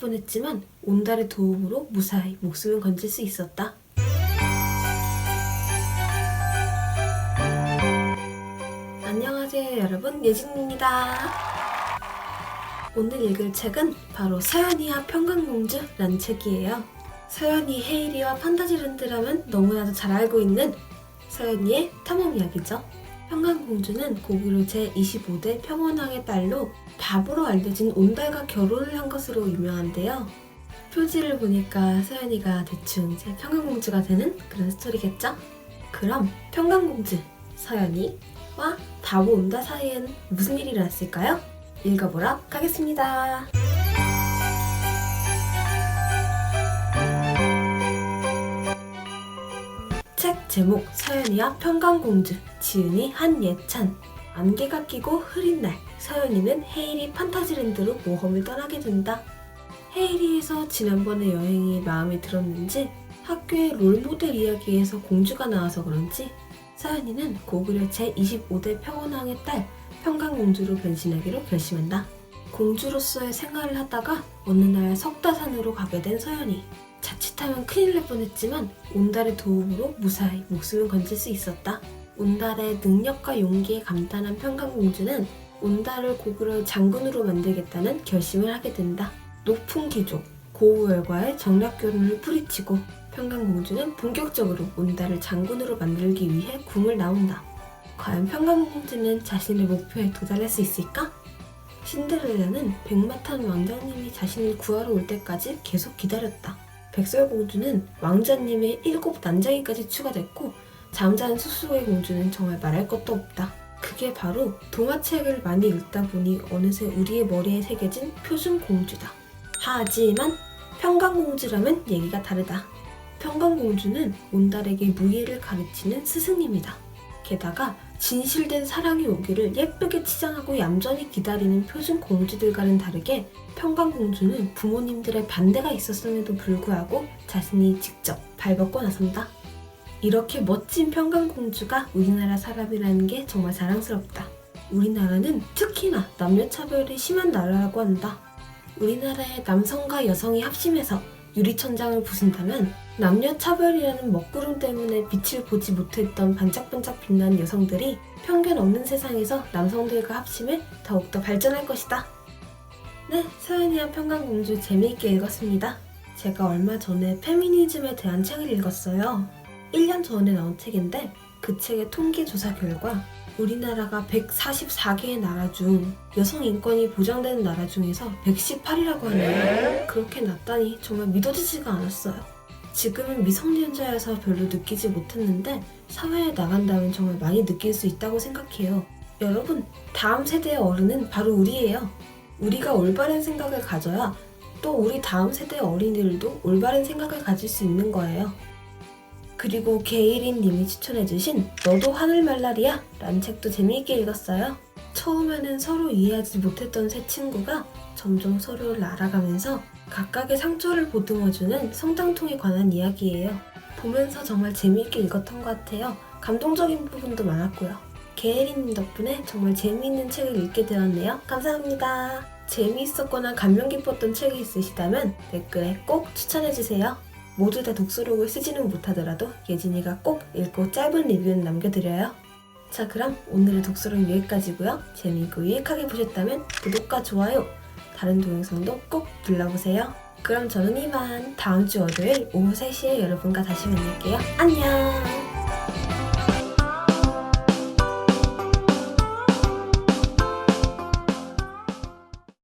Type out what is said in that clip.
뻔했지만 온달의 도움으로 무사히 목숨을 건질 수 있었다. 안녕하세요 여러분 예진입니다. 오늘 읽을 책은 바로 서연이와 평강공주라는 책이에요. 서연이, 헤이리와 판타지랜드라면 너무나도 잘 알고 있는 서연이의 탐험 이야기죠. 평강공주는 고구려 제25대 평원왕의 딸로 바보로 알려진 온달과 결혼을 한 것으로 유명한데요. 표지를 보니까 서연이가 대충 제 평강공주가 되는 그런 스토리겠죠? 그럼 평강공주 서연이와 바보 온달 사이엔 무슨 일이 일어났을까요? 읽어보러 가겠습니다. 책 제목 서연이와 평강공주 지은이 한예찬 안개가 끼고 흐린 날 서연이는 헤이리 판타지랜드로 모험을 떠나게 된다. 헤이리에서 지난번에 여행이 마음에 들었는지 학교의 롤모델 이야기에서 공주가 나와서 그런지 서연이는 고구려 제25대 평원왕의 딸 평강공주로 변신하기로 결심한다. 공주로서의 생활을 하다가 어느 날 석다산으로 가게 된 서연이 자칫하면 큰일 날 뻔했지만 온달의 도움으로 무사히 목숨을 건질 수 있었다. 온달의 능력과 용기에 감탄한 평강공주는 온달을 고구려의 장군으로 만들겠다는 결심을 하게 된다. 높은 귀족 고우열과의 정략교류를 뿌리치고 평강공주는 본격적으로 온달을 장군으로 만들기 위해 궁을 나온다. 과연 평강공주는 자신의 목표에 도달할 수 있을까? 신데렐라는 백마탄 왕자님이 자신을 구하러 올 때까지 계속 기다렸다. 백설공주는 왕자님의 일곱 난장이까지 추가됐고 잠자는 수수의 공주는 정말 말할 것도 없다. 그게 바로 동화책을 많이 읽다 보니 어느새 우리의 머리에 새겨진 표준 공주다. 하지만 평강공주라면 얘기가 다르다. 평강공주는 온달에게 무예를 가르치는 스승님이다. 게다가 진실된 사랑이 오기를 예쁘게 치장하고 얌전히 기다리는 표준 공주들과는 다르게 평강공주는 부모님들의 반대가 있었음에도 불구하고 자신이 직접 발벗고 나선다. 이렇게 멋진 평강공주가 우리나라 사람이라는 게 정말 자랑스럽다. 우리나라는 특히나 남녀차별이 심한 나라라고 한다. 우리나라의 남성과 여성이 합심해서 유리천장을 부순다면 남녀 차별이라는 먹구름 때문에 빛을 보지 못했던 반짝반짝 빛나는 여성들이 편견 없는 세상에서 남성들과 합심해 더욱더 발전할 것이다. 네, 서연이와 평강공주 재미있게 읽었습니다. 제가 얼마 전에 페미니즘에 대한 책을 읽었어요. 1년 전에 나온 책인데 그 책의 통계 조사 결과 우리나라가 144개의 나라 중 여성 인권이 보장되는 나라 중에서 118이라고 하네요. 그렇게 낮다니 정말 믿어지지가 않았어요. 지금은 미성년자여서 별로 느끼지 못했는데 사회에 나간다면 정말 많이 느낄 수 있다고 생각해요. 여러분, 다음 세대의 어른은 바로 우리예요. 우리가 올바른 생각을 가져야 또 우리 다음 세대의 어린이들도 올바른 생각을 가질 수 있는 거예요. 그리고 게이린 님이 추천해주신 너도 하늘 말라리야 라는 책도 재미있게 읽었어요. 처음에는 서로 이해하지 못했던 세 친구가 점점 서로를 알아가면서 각각의 상처를 보듬어주는 성장통에 관한 이야기예요. 보면서 정말 재미있게 읽었던 것 같아요. 감동적인 부분도 많았고요. 게이린님 덕분에 정말 재미있는 책을 읽게 되었네요. 감사합니다. 재미있었거나 감명 깊었던 책이 있으시다면 댓글에 꼭 추천해주세요. 모두 다 독서록을 쓰지는 못하더라도 예진이가 꼭 읽고 짧은 리뷰는 남겨드려요. 자 그럼 오늘의 독서록 여기까지고요. 재미있고 유익하게 보셨다면 구독과 좋아요, 다른 동영상도 꼭 눌러보세요. 그럼 저는 이만 다음 주 월요일 오후 3시에 여러분과 다시 만날게요. 안녕!